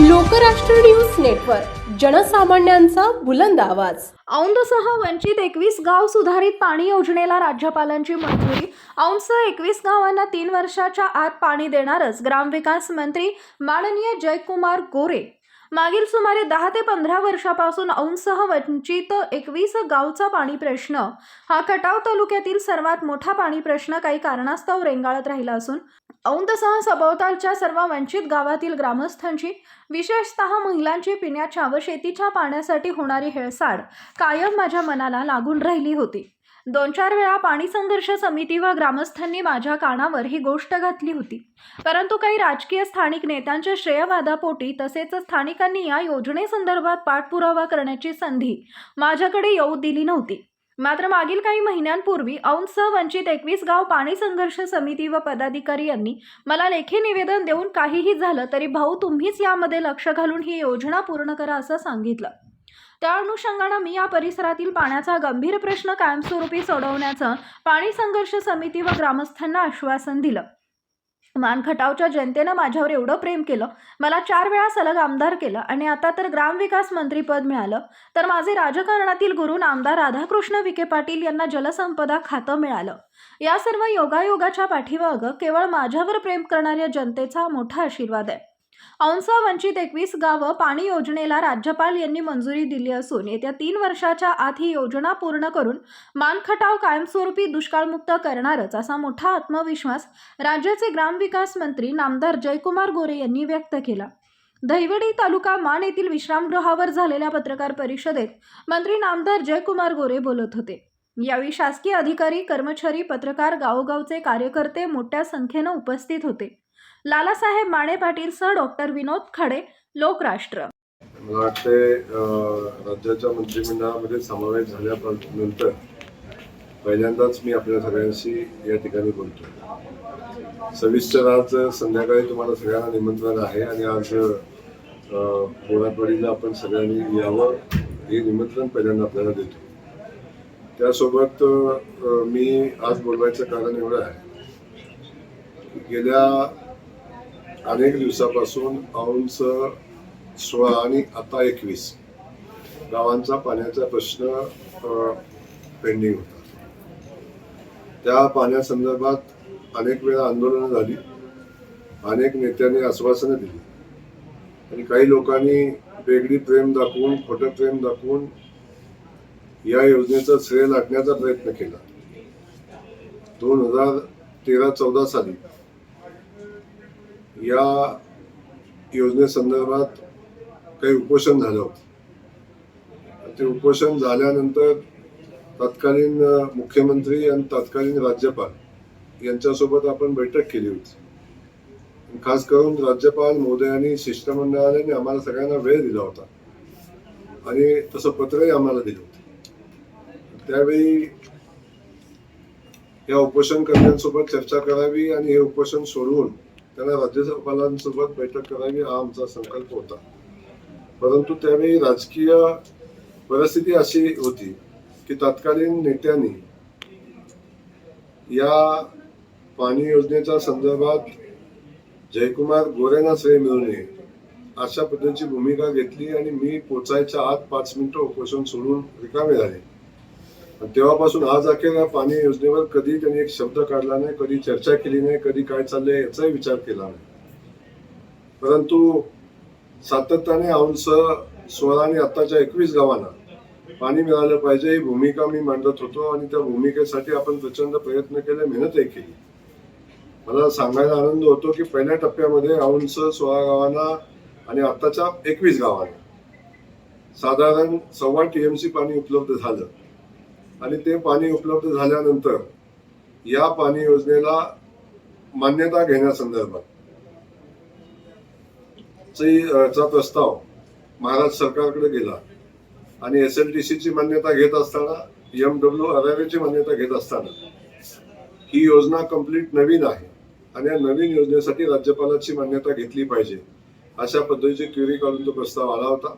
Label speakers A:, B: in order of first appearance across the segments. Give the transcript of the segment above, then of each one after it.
A: Lokrashtra news network जनसामान्यांचा बुलंद आवाज.
B: औंधसह वंचित एकवीस गाव सुधारित पाणी योजनेला राज्यपालांची मंजुरी. औंधसह एकवीस गावांना तीन वर्षाच्या आत पाणी देणारच ग्रामविकास मंत्री माननीय जयकुमार गोरे. मागील सुमारे दहा ते पंधरा वर्षापासून औंधसह वंचित एकवीस गावचा पाणी प्रश्न. हा खटाव तालुक्यातील सर्वात मोठा पाणी प्रश्न काही कारणास्तव रेंगाळत राहिला असून औंदसह सभोवतालच्या सर्व वंचित गावातील ग्रामस्थांची विशेषतः महिलांची पिण्याच्या व शेतीच्या पाण्यासाठी होणारी हेळसाड कायम माझ्या मनाला लागून राहिली होती. दोन चार वेळा पाणी संघर्ष समिती व ग्रामस्थांनी माझ्या कानावर ही गोष्ट घातली होती. परंतु काही राजकीय स्थानिक नेत्यांच्या श्रेयवादापोटी तसेच स्थानिकांनी या योजनेसंदर्भात पाठपुरावा करण्याची संधी माझ्याकडे येऊ दिली नव्हती. मात्र मागील काही महिन्यांपूर्वी औंस वंचित एकवीस गाव पाणी संघर्ष समिती व पदाधिकारी यांनी मला लेखी निवेदन देऊन काहीही झालं तरी भाऊ तुम्हीच यामध्ये लक्ष घालून ही योजना पूर्ण करा असं सांगितलं. त्या अनुषंगानं मी या परिसरातील पाण्याचा गंभीर प्रश्न कायमस्वरूपी सोडवण्याचं पाणी संघर्ष समिती व ग्रामस्थांना आश्वासन दिलं. मानखटावच्या जनतेनं माझ्यावर एवढं प्रेम केलं. मला चार वेळा सलग आमदार केलं आणि आता तर ग्रामविकास मंत्रीपद मिळालं. तर माझे राजकारणातील गुरु आमदार राधाकृष्ण विखे पाटील यांना जलसंपदा खातं मिळालं. या सर्व योगायोगाच्या पाठीमागं केवळ माझ्यावर प्रेम करणाऱ्या जनतेचा मोठा आशीर्वाद आहे. औंसा वंचित एकवीस गावं पाणी योजनेला राज्यपाल यांनी मंजुरी दिली असून येत्या तीन वर्षाच्या आत ही योजना पूर्ण करून मानखटाव कायमस्वरूपी दुष्काळमुक्त करणारच असा मोठा आत्मविश्वास राज्याचे ग्रामविकास मंत्री नामदार जयकुमार गोरे यांनी व्यक्त केला. दहिवडी तालुका मान येथील विश्रामगृहावर झालेल्या पत्रकार परिषदेत मंत्री नामदार जयकुमार गोरे बोलत होते. यावेळी शासकीय अधिकारी कर्मचारी पत्रकार गावोगावचे कार्यकर्ते मोठ्या संख्येनं उपस्थित होते. लालासाहेब माने पाटीलसह डॉक्टर विनोद खाडे लोकराष्ट्र.
C: मला वाटते राज्याच्या मंत्रिमंडळामध्ये समावेश झाल्यानंतर पहिल्यांदाच मी आपल्या सगळ्यांशी या ठिकाणी बोलतो सविस्तर आज संध्याकाळी तुम्हाला सगळ्यांना निमंत्रण आहे आणि आज अं, आपण सगळ्यांनी यावं हे निमंत्रण पहिल्यांदा आपल्याला देतो. त्यासोबत मी आज बोलवायचं कारण एवढं आहे गेल्या अनेक दिवसापासून औंच सोळा आणि आता एकवीस गावांचा पाण्याचा प्रश्न पेंडिंग होता. त्या पाण्यासंदर्भात अनेक वेळा आंदोलनं झाली. अनेक नेत्यांनी आश्वासनं दिली. आणि काही लोकांनी वेगळी प्रेम दाखवून खोटं प्रेम दाखवून या योजनेचा श्रेय लाटण्याचा प्रयत्न केला. दोन हजार तेरा चौदा साली या योजनेसंदर्भात काही उपोषण झालं होतं. ते उपोषण झाल्यानंतर तत्कालीन मुख्यमंत्री आणि तत्कालीन राज्यपाल यांच्यासोबत आपण बैठक केली होती. खास करून राज्यपाल मोदयांनी शिष्टमंडळाने आम्हाला सगळ्यांना वेळ दिला होता. आणि तसं पत्रही आम्हाला दिलं होतं. त्यावेळी या उपोषणकर्त्यांसोबत चर्चा करावी आणि हे उपोषण सोडवून त्यांना राज्यपालांसोबत बैठक करावी हा आमचा संकल्प होता. परंतु त्यावेळी राजकीय परिस्थिती अशी होती की तत्कालीन नेत्यांनी या पाणी योजनेच्या संदर्भात जयकुमार गोरेंना श्रेय मिळू नये अशा पद्धतीची भूमिका घेतली आणि मी पोचायच्या आत पाच मिनिटं उपोषण सोडून रिकामे झाले. तेव्हापासून आज अखेर पाणी योजनेवर कधी त्यांनी एक शब्द काढला नाही कधी चर्चा केली नाही कधी काय चाललंय याचाही विचार केला नाही. परंतु सातत्याने औंस सोळा आणि आत्ताच्या एकवीस गावांना पाणी मिळालं पाहिजे ही भूमिका मी मांडत होतो आणि त्या भूमिकेसाठी आपण प्रचंड प्रयत्न केले मेहनतही केली. मला सांगायला आनंद होतो की पहिल्या टप्प्यामध्ये औंस सोळा गावांना आणि आत्ताच्या एकवीस गावांना साधारण सव्वा टीएमसी पाणी उपलब्ध झालं. आणि ते पाणी उपलब्ध झाल्यानंतर या पाणी योजनेला मान्यता घेण्यासंदर्भात चा प्रस्ताव महाराष्ट्र सरकारकडे गेला आणि एस एल टी सीची मान्यता घेत असताना एम डब्ल्यू ची मान्यता घेत असताना ही योजना कंप्लीट नवीन आहे आणि या नवीन योजनेसाठी राज्यपालाची मान्यता घेतली पाहिजे अशा पद्धतीची क्युरी काढून तो प्रस्ताव आला होता.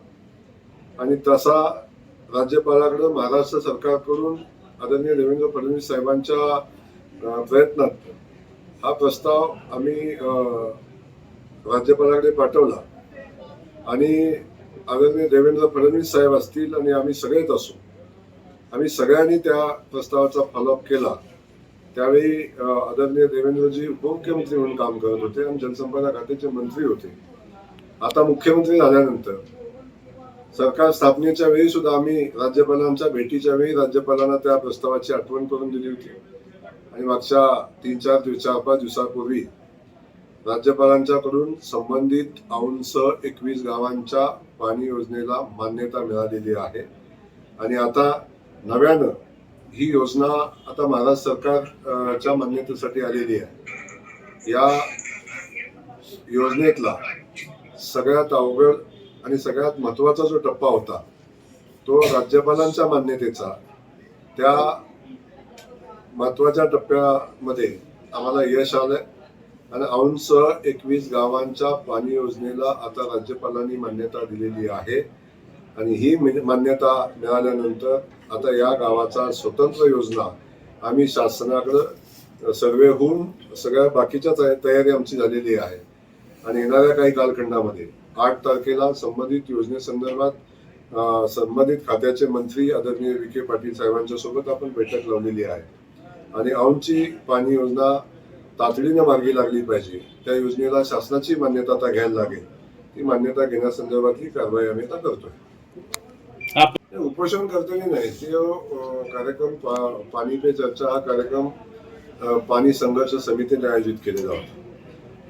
C: आणि तसा राज्यपालाकडं महाराष्ट्र सरकारकडून आदरणीय देवेंद्र फडणवीस साहेबांच्या प्रयत्नात हा प्रस्ताव आम्ही राज्यपालाकडे पाठवला. आणि आदरणीय देवेंद्र फडणवीस साहेब असतील आणि आम्ही सगळेच असू आम्ही सगळ्यांनी त्या प्रस्तावाचा फॉलोअप केला. त्यावेळी आदरणीय देवेंद्रजी उपमुख्यमंत्री म्हणून काम करत होते आणि जलसंपदा खात्याचे मंत्री होते. आता मुख्यमंत्री झाल्यानंतर सरकार स्थापनेच्या वेळी सुद्धा आम्ही राज्यपालांच्या भेटीच्या वेळी राज्यपालांना त्या प्रस्तावाची आठवण करून दिली होती. आणि मागच्या तीन चार दिवस चार पाच दिवसापूर्वी राज्यपालांच्याकडून संबंधित औंस एकवीस गावांच्या पाणी योजनेला मान्यता मिळालेली आहे. आणि आता नव्यानं ही योजना आता महाराष्ट्र सरकारच्या मान्यतेसाठी आलेली आहे. या योजनेतला सगळ्यात अवघड आणि सगळ्यात महत्त्वाचा जो टप्पा होता तो राज्यपालांच्या मान्यतेचा. त्या महत्त्वाच्या टप्प्यामध्ये आम्हाला यश आलंय आणि औंस एकवीस गावांच्या पाणी योजनेला आता राज्यपालांनी मान्यता दिलेली आहे. आणि ही मान्यता मिळाल्यानंतर आता या गावाचा स्वतंत्र योजना आम्ही शासनाकडं सर्वे होऊन सगळ्या बाकीच्या तया- तयारी आमची झालेली आहे. आणि येणाऱ्या काही कालखंडामध्ये आठ तारखेला संबंधित योजनेसंदर्भात संबंधित खात्याचे मंत्री आदरणीय विखे पाटील साहेबांच्या सोबत आपण बैठक लावलेली आहे. आणि औंधची पाणी योजना तातडीनं मार्गी लागली पाहिजे. त्या योजनेला शासनाची मान्यता आता घ्यायला लागेल. ती मान्यता घेण्यासंदर्भातली कारवाई आम्ही आता करतोय. उपोषण करताना नाही ते कार्यक्रम पाणी पे चर्चा हा कार्यक्रम पाणी संघर्ष समितीने आयोजित केलेला होता.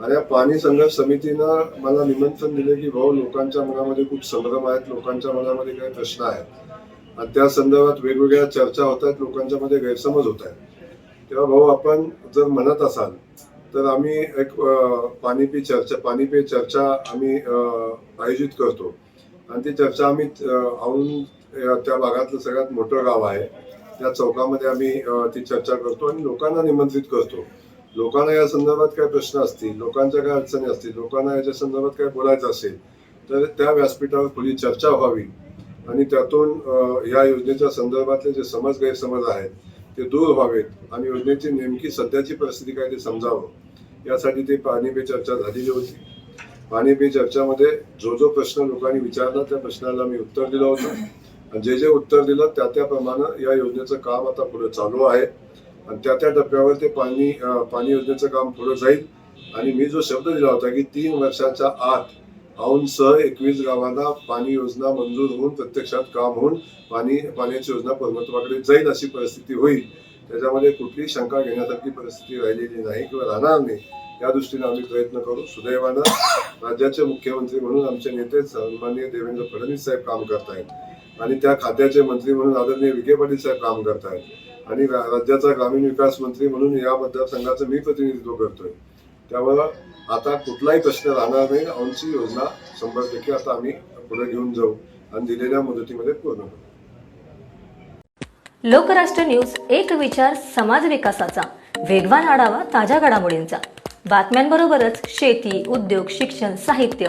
C: आणि या पाणी संघर्ष समितीनं मला निमंत्रण दिले की भाऊ लोकांच्या मनामध्ये खूप संभ्रम आहेत लोकांच्या मनामध्ये काही प्रश्न आहेत. आणि त्या संदर्भात वेगवेगळ्या चर्चा होत आहेत लोकांच्या मध्ये गैरसमज होत आहेत. तेव्हा भाऊ आपण जर म्हणत असाल तर आम्ही एक पाणी पी चर्चा पाणी पे चर्चा आम्ही आयोजित करतो. आणि ती चर्चा आम्ही अं, औंध त्या भागातलं सगळ्यात मोठं गाव आहे. त्या चौकामध्ये आम्ही ती चर्चा करतो आणि लोकांना निमंत्रित करतो. लोकांना या संदर्भात काय प्रश्न असतील लोकांच्या काय अडचणी असतील लोकांना याच्या संदर्भात काय बोलायचं असेल तर त्या व्यासपीठावर खुली चर्चा व्हावी. आणि त्यातून या योजनेच्या संदर्भातले जे समज गैरसमज आहेत ते दूर व्हावेत आणि योजनेची नेमकी सध्याची परिस्थिती काय ते समजावं. यासाठी ती पाणी पे चर्चा झालेली होती. पाणी पे चर्चामध्ये जो जो प्रश्न लोकांनी विचारला त्या प्रश्नाला मी उत्तर दिलं होतं. आणि जे जे उत्तर दिलं त्या त्याप्रमाणे या योजनेचं काम आता पुढे चालू आहे. आणि त्या त्या टप्प्यावर ते पाणी पाणी योजनेचं काम पुढे जाईल. आणि मी जो शब्द दिला होता की तीन वर्षाच्या आत औंधसह एकवीस गावांना पाणी योजना मंजूर होऊन प्रत्यक्षात काम होऊन पाणी पाण्याची योजना परमत्वाकडे जाईल अशी परिस्थिती होईल. त्याच्यामध्ये कुठलीही शंका घेण्यासारखी परिस्थिती राहिलेली नाही किंवा राहणार नाही. या दृष्टीने आम्ही प्रयत्न करू. सुदैवानं राज्याचे मुख्यमंत्री म्हणून आमचे नेते सन्माननीय देवेंद्र फडणवीस साहेब काम करतायत. आणि त्या खात्याचे मंत्री म्हणून आदरणीय विखे पाटील साहेब काम करतायत. आणि राज्याचा ग्रामीण विकास मंत्री म्हणून या मतदारसंघाचं मी प्रतिनिधित्व करतोय. त्यामुळं आता कुठलाही प्रश्न राहणार नाही. आमची योजना शंभर टक्के आता आम्ही पुढे घेऊन जाऊ आणि दिलेल्या मुदतीमध्ये पूर्ण करू.
D: लोकराष्ट्र न्यूज एक विचार समाज विकासाचा. वेगवान आढावा ताज्या घडामोडींचा. बातम्यांबरोबरच शेती उद्योग शिक्षण साहित्य